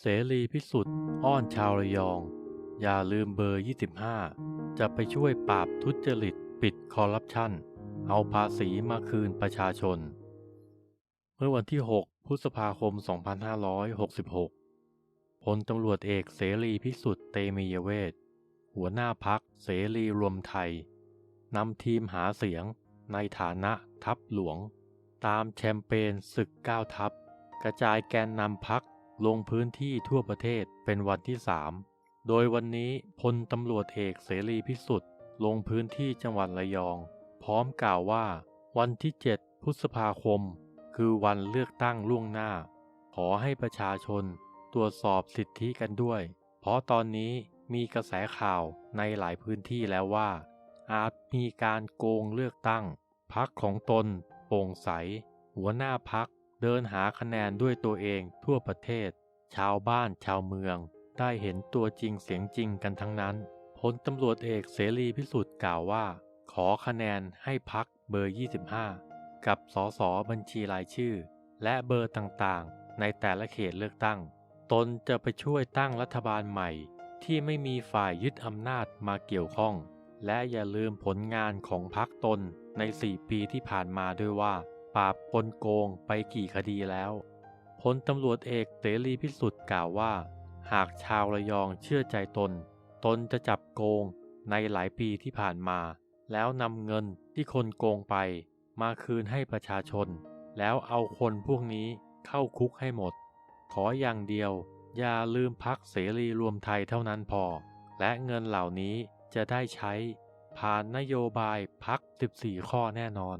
เสรีพิสุทธิ์อ้อนชาวระยอง อย่าลืมเบอร์ 25 จะไปช่วยปราบทุจริตปิดคอร์รัปชันเอาภาษีมาคืนประชาชน เมื่อวันที่ 6 พฤษภาคม 2566 พลตำรวจเอกเสรีพิสุทธิ์เตมียเวทหัวหน้าพักเสรีรวมไทยนำทีมหาเสียงในฐานะทัพหลวง ตามแชมเปญศึก9ทัพ กระจายแกนนำพัก ลงพื้นที่ทั่วประเทศเป็นวันที่ 3 โดยวันนี้พลตำรวจเอกเสรีพิสุทธิ์ลงพื้นที่จังหวัดระยอง พร้อมกล่าวว่า วันที่ 7 พฤษภาคม คือวันเลือกตั้งล่วงหน้า ขอให้ประชาชนตรวจสอบสิทธิกันด้วย เพราะตอนนี้มีกระแสข่าวในหลายพื้นที่แล้วว่า อาจมีการโกงเลือกตั้ง พักของตน โปร่งใส หัวหน้าพัก เดินหาคะแนนด้วยตัวเองทั่วประเทศ ชาวบ้านชาวเมือง ได้เห็นตัวจริงเสียงจริงกันทั้งนั้นพลตำรวจเอกเสรีพิสุทธิ์กล่าวว่า ขอคะแนนให้พักเบอร์ 25 กับสสบัญชีรายชื่อ และเบอร์ต่างๆ ในแต่ละเขตเลือกตั้ง ตนจะไปช่วยตั้งรัฐบาลใหม่ ที่ไม่มีฝ่ายยึดอำนาจมาเกี่ยวข้อง และอย่าลืมผลงานของพักตนใน 4 ปีที่ผ่านมาด้วยว่า ปราบปนโกงไปกี่คดีแล้ว พลตำรวจเอกเสรีพิสุทธิ์กล่าวว่า หากชาวระยองเชื่อใจตน ตนจะจับโกงในหลายปีที่ผ่านมา แล้วนำเงินที่คนโกงไป มาคืนให้ประชาชน แล้วเอาคนพวกนี้เข้าคุกให้หมด ขออย่างเดียว อย่าลืมพักเสรีรวมไทยเท่านั้นพอ และเงินเหล่านี้จะได้ใช้ผ่านนโยบายพัก 14 ข้อแน่นอน